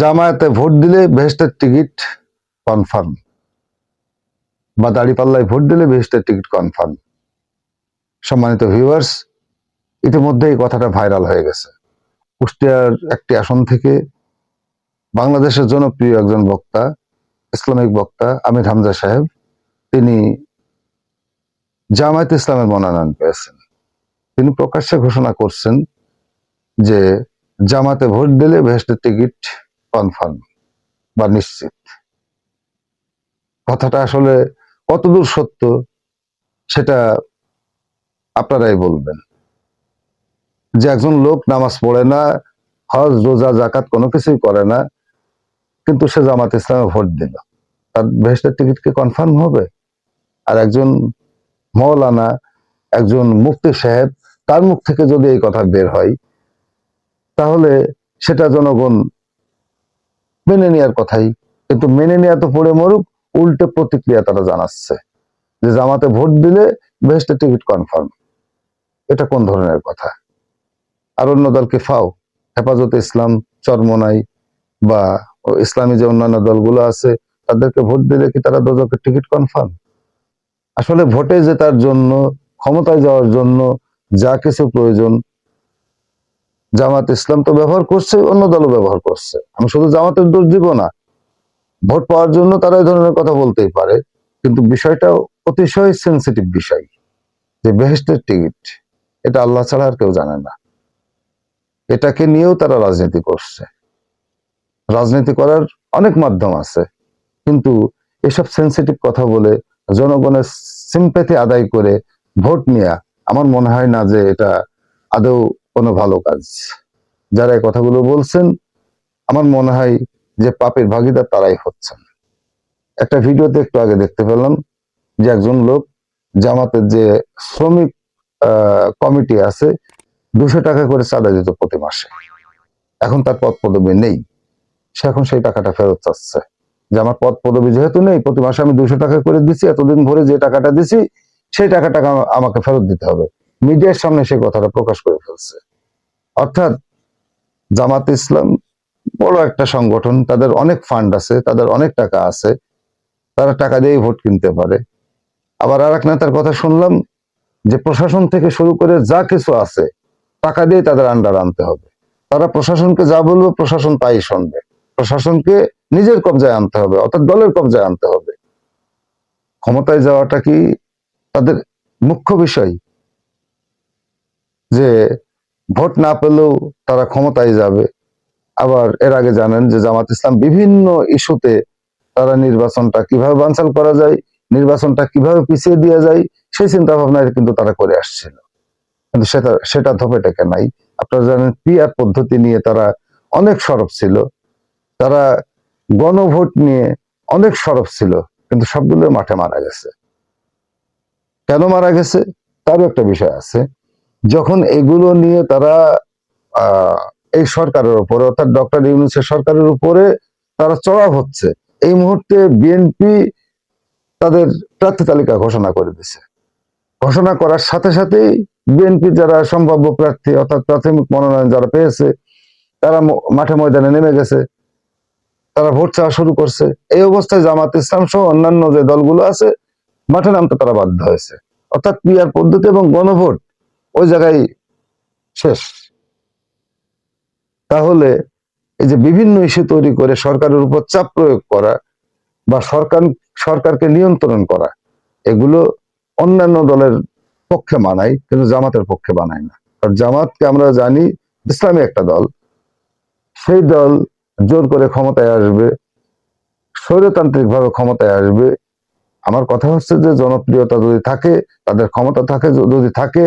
জামায়াতে vote দিলে বেহেস্টের ticket confirm বা দাড়িপাল্লায় ভোট দিলে বেহেস্টের টিকিট কনফার্ম সম্মানিত ভিউয়ার্স ইতিমধ্যে এই কথাটা ভাইরাল হয়ে গেছে। কুষ্টিয়ার একটি আসন থেকে বাংলাদেশের জনপ্রিয় একজন বক্তা, ইসলামিক বক্তা আমির হামজা সাহেব, তিনি জামায়াত ইসলামের মনোনয়ন পেয়েছেন। তিনি প্রকাশ্যে ঘোষণা করছেন যে জামাতে ভোট দিলে ভেস্টের টিকিট কনফার্ম বা নিশ্চিত। কথাটা আসলে কতদূর সত্য সেটা আপনারাই বলবেন। যে একজন লোক নামাজ পড়ে না, হজ, রোজা জাকাত কোনো কিছুই করে না, কিন্তু সে জামাত ইসলামে ভোট দিল। তার ভেস্টের টিকিট কি কনফার্ম হবে? আর একজন মৌলানা, একজন মুফতি সাহেব তার মুখ থেকে যদি এই কথা বের হয়, তাহলে সেটা জনগণ মেনে নেওয়ার কথাই। কিন্তু মেনে নেওয়া তো পড়ে মরুক, উল্টে প্রতিক্রিয়া তারা জানাচ্ছে। যে জামাতে ভোট দিলে বেহেস্টের টিকিট কনফার্ম এটা কোন ধরনের কথা? আর অন্য দলকে ফাও। হেফাজতে ইসলাম চরমনাই বা ইসলামী যে অন্যান্য দলগুলো আছে, তাদেরকে ভোট দিলে কি তারা দোজকের টিকিট কনফার্ম আসলে ভোটে জেতার জন্য, ক্ষমতায় যাওয়ার জন্য যা কিছু প্রয়োজন জামাত ইসলাম তো ব্যবহার করছে, অন্য দলও ব্যবহার করছে। আমি শুধু জামাতের দোষ দিব না, ভোট পাওয়ার জন্য তারা এই ধরনের কথা বলতেই পারে, কিন্তু বিষয়টা অতিশয় সেন্সিটিভ বিষয়, যে বেহেস্টের টিকিট, এটা আল্লাহ ছাড়া আর কেউ জানে না। এটাকে নিয়েও তারা রাজনীতি করছে। রাজনীতি করার অনেক মাধ্যম আছে, কিন্তু এসব সেন্সিটিভ কথা বলে জনগণের সিম্পেথি আদায় করে ভোট নেওয়া আমার মনে হয় না যে এটা আদৌ কোনো ভালো কাজ। যারা এই কথাগুলো বলছেন, আমার মনে হয় যে পাপের ভাগিদার তারাই হচ্ছেন। একটা ভিডিওতে একটু আগে দেখতে পেলাম যে একজন লোক জামাতের যে শ্রমিক কমিটি আছে, দুশো টাকা করে চাঁদা দিত প্রতি মাসে। এখন তার পদ পদবি নেই। সে এখন সেই টাকাটা ফেরত চাচ্ছে। যে আমার পদ পদবি যেহেতু নেই, প্রতি মাসে আমি দুশো টাকা করে দিচ্ছি, এতদিন ভরে যে টাকাটা দিছি, সেই টাকাটা আমাকে ফেরত দিতে হবে। মিডিয়ার সামনে সে কথাটা প্রকাশ করে ফেলছে। অর্থাৎ জামাত ইসলাম বড় একটা সংগঠন, তাদের অনেক ফান্ড আছে, তাদের অনেক টাকা আছে, তারা টাকা দিয়েই ভোট কিনতে পারে। আবার আর এক নেতার কথা শুনলাম যে প্রশাসন থেকে শুরু করে যা কিছু আছে, টাকা দিয়ে তাদের আন্ডার আনতে হবে। তারা প্রশাসনকে যা বলবে, প্রশাসন তাই শুনবে। প্রশাসনকে নিজের কবজায় আনতে হবে, অর্থাৎ দলের কবজায় আনতে হবে। ক্ষমতায় যাওয়াটা কি তাদের মুখ্য বিষয়? যে ভোট না পেলেও তারা ক্ষমতায় যাবে। আবার এর আগে জানেন যে জামাত ইসলাম বিভিন্ন ইস্যুতে তারা নির্বাচনটা কীভাবে বানচাল করা যায়, নির্বাচনটা কীভাবে পিছিয়ে দেওয়া যায়, সেই চিন্তা ভাবনায় কিন্তু তারা করে আসছিল। কিন্তু সেটা সেটা ধপে টেকে নাই? আপনারা জানেন পিআর পদ্ধতি নিয়ে তারা অনেক সরব ছিল। তারা গণভোট নিয়ে অনেক সরব ছিল, কিন্তু সবগুলো মাঠে মারা গেছে। কেন মারা গেছে? তারও একটা বিষয় আছে। যখন এগুলো নিয়ে তারা এই সরকারের উপরে, অর্থাৎ ডক্টর ইউনুসের সরকারের উপরে তারা চড়াও হচ্ছে, এই মুহূর্তে বিএনপি তাদের প্রার্থী তালিকা ঘোষণা করে দিছে। ঘোষণা করার সাথে সাথেই বিএনপি যারা সম্ভাব্য প্রার্থী, অর্থাৎ প্রাথমিক মনোনয়ন যারা পেয়েছে, তারা মাঠে ময়দানে নেমে গেছে, তারা ভোট চাওয়া শুরু করছে। এই অবস্থায় জামাত ইসলাম সহ অন্যান্য যে দলগুলো আছে, মাঠে নামতে তারা বাধ্য হয়েছে। অর্থাৎ পিআর পদ্ধতি এবং গণভোট ওই জায়গায় শেষ। তাহলে এই যে বিভিন্ন ইস্যু তৈরি করে সরকারের উপর চাপ প্রয়োগ করা বা সরকার, সরকারকে নিয়ন্ত্রণ করা, এগুলো অন্যান্য দলের পক্ষে মানায়, কিন্তু জামাতের পক্ষে বানায় না। আর জামাতকে আমরা জানি ইসলামী একটা দল। সেই দল জোর করে ক্ষমতায় আসবে স্বৈরতান্ত্রিক ভাবে ক্ষমতায় আসবে। আমার কথা হচ্ছে যে জনপ্রিয়তা যদি থাকে, তাদের ক্ষমতা থাকে যদি থাকে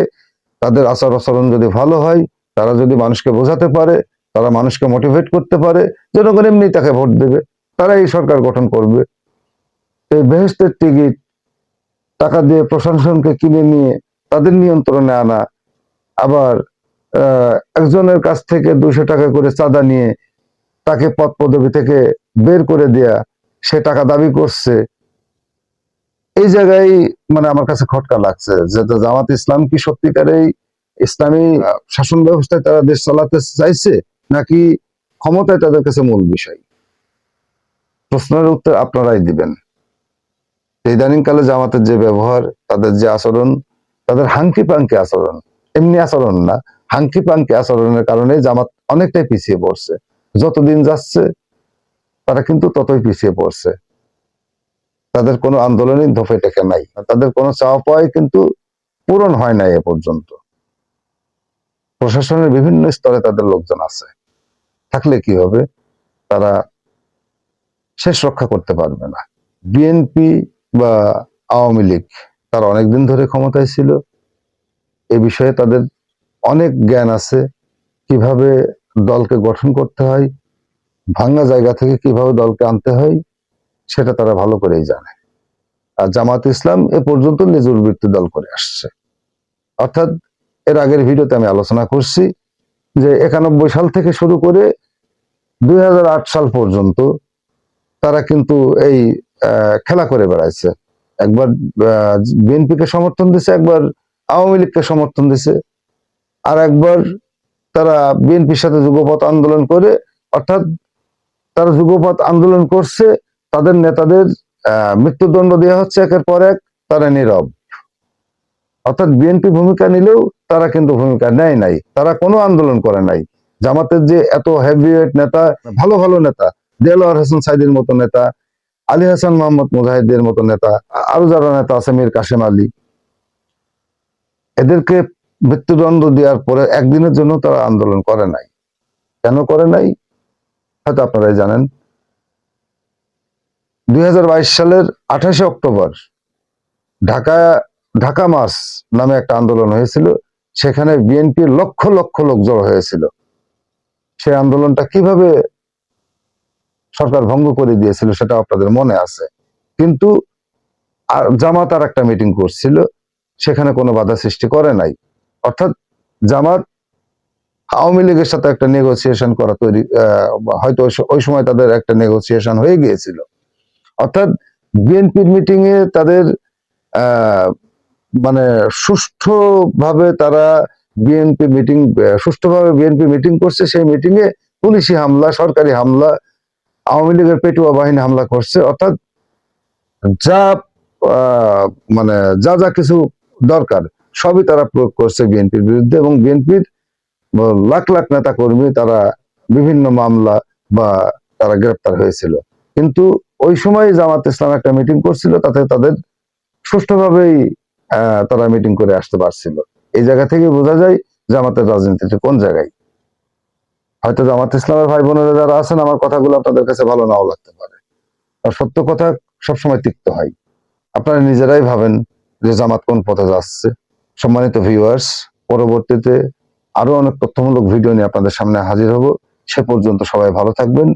তাদের আচার আচরণ যদি ভালো হয়, তারা যদি মানুষকে বোঝাতে পারে, তারা মানুষকে মোটিভেট করতে পারে, জনগণ এমনি তাকে ভোট দেবে তারা এই সরকার গঠন করবে। এই বেহেস্তের টিকিট, টাকা দিয়ে প্রশাসনকে কিনে নিয়ে তাদের নিয়ন্ত্রণে আনা, আবার একজনের কাছ থেকে দুশো টাকা করে চাঁদা নিয়ে তাকে পদ পদবি থেকে বের করে দেয়া, সে টাকা দাবি করছে এই জায়গায় মানে আমার কাছে খটকা লাগছে যে জামাত ইসলাম কি সত্যিকার এই ইসলামী শাসন ব্যবস্থায় তারা দেশ চালাতে চাইছে নাকি ক্ষমতায় তাদের কাছে মূল বিষয়? প্রশ্নের উত্তর আপনারাই দিবেন। ইদানিং কালে জামাতের যে ব্যবহার, তাদের যে আচরণ, তাদের হাঙ্কি পাঙ্কি আচরণ, এমনি আচরণ না হাঙ্কি পাঙ্কি আচরণের কারণে জামাত অনেকটাই পিছিয়ে পড়ছে। যতদিন যাচ্ছে, তারা কিন্তু ততই পিছিয়ে পড়ছে। তাদের কোনো আন্দোলনই ধোপে টেকে নাই। তাদের কোনো চাওয়া পাওয়াই কিন্তু পূরণ হয় নাই এ পর্যন্ত। প্রশাসনের বিভিন্ন স্তরে তাদের লোকজন আছে। থাকলে কি হবে? তারা শেষ রক্ষা করতে পারবে না। বিএনপি বা আওয়ামী লীগ তারা অনেকদিন ধরে ক্ষমতায় ছিল। এ বিষয়ে তাদের অনেক জ্ঞান আছে। কীভাবে দলকে গঠন করতে হয়? ভাঙ্গা জায়গা থেকে কীভাবে দলকে আনতে হয়? সেটা তারা ভালো করেই জানে। আর জামাত ইসলাম এ পর্যন্ত নিজের বৃত্তি দল করে আসছে। অর্থাৎ এর আগের ভিডিওতে আমি আলোচনা করছি যে একানব্বই সাল থেকে শুরু করে দুই হাজার আট সাল পর্যন্ত তারা কিন্তু এই খেলা করে বেড়াইছে। একবার বিএনপি কে সমর্থন দিছে, একবার আওয়ামী লীগকে সমর্থন দিছে। আর একবার তারা বিএনপির সাথে যুগপথ আন্দোলন করে, অর্থাৎ তারা যুগপথ আন্দোলন করছে তাদের নেতাদের মৃত্যুদণ্ড দেওয়া হচ্ছে একের পর এক, তারা নীরব। অর্থাৎ বিএনপি ভূমিকা নিলেও তারা কিন্তু ভূমিকা নেয় নাই। তারা কোনো আন্দোলন করে নাই। জামাতের যে এত হেভিওয়েট নেতা, ভালো ভালো নেতা, দেলোয়ার হোসেন সাইদের মতো নেতা, আলী হাসান মোহাম্মদ মুজাহিদের মতো নেতা, আরও যারা নেতা আছে, মীর কাসেম আলী। এদেরকে মৃত্যুদণ্ড দেওয়ার পরে একদিনের জন্য তারা আন্দোলন করে নাই। কেন করে নাই? হয়তো আপনারাই জানেন। দুই হাজার বাইশ সালের আঠাশে অক্টোবর ঢাকা ঢাকা মাস নামে একটা আন্দোলন হয়েছিল। সেখানে বিএনপির লক্ষ লক্ষ লোক জড়ো হয়েছিল। সেই আন্দোলনটা কীভাবে সরকার ভঙ্গ করে দিয়েছিল সেটা আপনাদের মনে আছে? কিন্তু জামাত আর একটা মিটিং করছিল। সেখানে কোনো বাধা সৃষ্টি করে নাই। অর্থাৎ জামাত আওয়ামী লীগের সাথে একটা নেগোসিয়েশন করা তৈরি হয়তো ওই সময় তাদের একটা নেগোসিয়েশন হয়ে গিয়েছিল। অর্থাৎ বিএনপির মিটিং এ তাদের মানে সুষ্ঠুভাবে তারা বিএনপি মিটিং সুষ্ঠুভাবে বিএনপি মিটিং করছে। সেই মিটিং এ পুলিশি হামলা, সরকারি হামলা, আওয়ামী লীগের পেটুয়া বাহিনী হামলা করছে। অর্থাৎ যা মানে যা যা কিছু দরকার সবই তারা প্রয়োগ করছে বিএনপির বিরুদ্ধে এবং বিএনপির লাখ লাখ নেতা কর্মী তারা বিভিন্ন মামলা বা তারা গ্রেপ্তার হয়েছিল। কিন্তু ওই সময় জামাত ইসলাম একটা মিটিং করছিল, তাতে তাদের সুষ্ঠুভাবেই তারা মিটিং করে আসতে পারছিল। এই জায়গা থেকে বোঝা যায় জামাতের রাজনীতিটা কোন জায়গায়। হয়তো জামাত ইসলামের ভাই বোনেরা যারা আছেন, আমার কথাগুলো আপনাদের কাছে ভালো নাও লাগতে পারে। আর সত্য কথা সবসময় তিক্ত হয়। আপনারা নিজেরাই ভাবেন যে জামাত কোন পথে যাচ্ছে। সম্মানিত ভিউয়ার্স পরবর্তীতে আরও অনেক তথ্যমূলক ভিডিও নিয়ে আপনাদের সামনে হাজির হব। সে পর্যন্ত সবাই ভালো থাকবেন।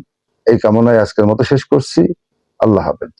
এই কামনায় আজকের মতো শেষ করছি। আল্লাহ হাফেজ।